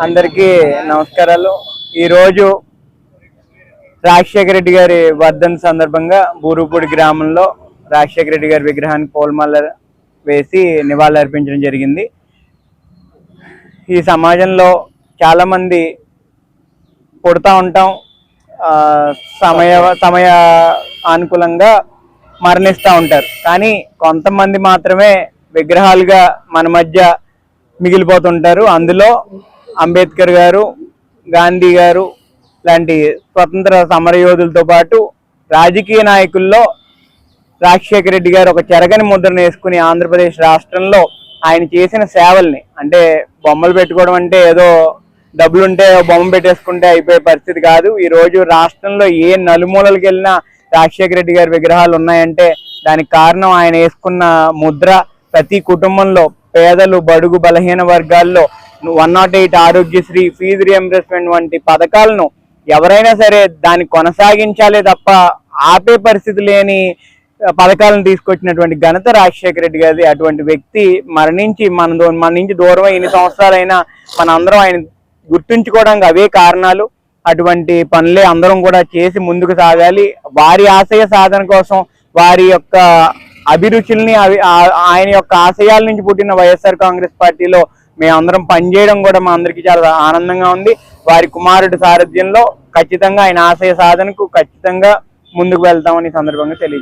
అందరికీ నమస్కారాలు. ఈరోజు రాజశేఖర రెడ్డి గారి వర్ధన్ సందర్భంగా బూరుపూడి గ్రామంలో రాజశేఖర రెడ్డి గారి విగ్రహాన్ని పూలమాల వేసి నివాళులర్పించడం జరిగింది. ఈ సమాజంలో చాలామంది పుడతా ఉంటాం. సమయ సమయ అనుకూలంగా మరణిస్తూ ఉంటారు. కానీ కొంతమంది మాత్రమే విగ్రహాలుగా మన మధ్య మిగిలిపోతుంటారు. అందులో అంబేద్కర్ గారు గాంధీ గారు లాంటి స్వతంత్ర సమరయోధులతో పాటు రాజకీయ నాయకుల్లో రాజశేఖర రెడ్డి గారు ఒక చెరగని ముద్రను వేసుకుని ఆంధ్రప్రదేశ్ రాష్ట్రంలో ఆయన చేసిన సేవల్ని అంటే బొమ్మలు పెట్టుకోవడం అంటే ఏదో డబ్బులుంటే బొమ్మ పెట్టేసుకుంటే అయిపోయే పరిస్థితి కాదు. ఈ రోజు రాష్ట్రంలో ఏ నలుమూలలకు వెళ్ళినా రాజశేఖర రెడ్డి గారి విగ్రహాలు ఉన్నాయంటే దానికి కారణం ఆయన వేసుకున్న ముద్ర ప్రతి కుటుంబంలో పేదలు బడుగు బలహీన వర్గాల్లో one not eight Aarogyasri fee reimbursement వంటి పథకాలను ఎవరైనా సరే దాన్ని కొనసాగించాలే తప్ప ఆపే పరిస్థితి లేని పథకాలను తీసుకొచ్చినటువంటి ఘనత రాజశేఖర రెడ్డి గారి అటువంటి వ్యక్తి మరణించి మన దో- మన నుంచి దూరం ఎన్ని సంవత్సరాలైనా మన అందరం ఆయన గుర్తుంచుకోవడానికి అవే కారణాలు. అటువంటి పనులే అందరం కూడా చేసి ముందుకు సాగాలి. వారి ఆశయ సాధన కోసం వారి యొక్క అభిరుచుల్ని అవి ఆయన యొక్క ఆశయాల నుంచి పుట్టిన వైఎస్ఆర్ కాంగ్రెస్ పార్టీలో మేమందరం పనిచేయడం కూడా మా అందరికీ చాలా ఆనందంగా ఉంది. వారి కుమారుడి సారథ్యంలో ఖచ్చితంగా ఆయన ఆశయ సాధనకు ఖచ్చితంగా ముందుకు వెళ్తామని ఈ సందర్భంగా తెలియజేస్తాం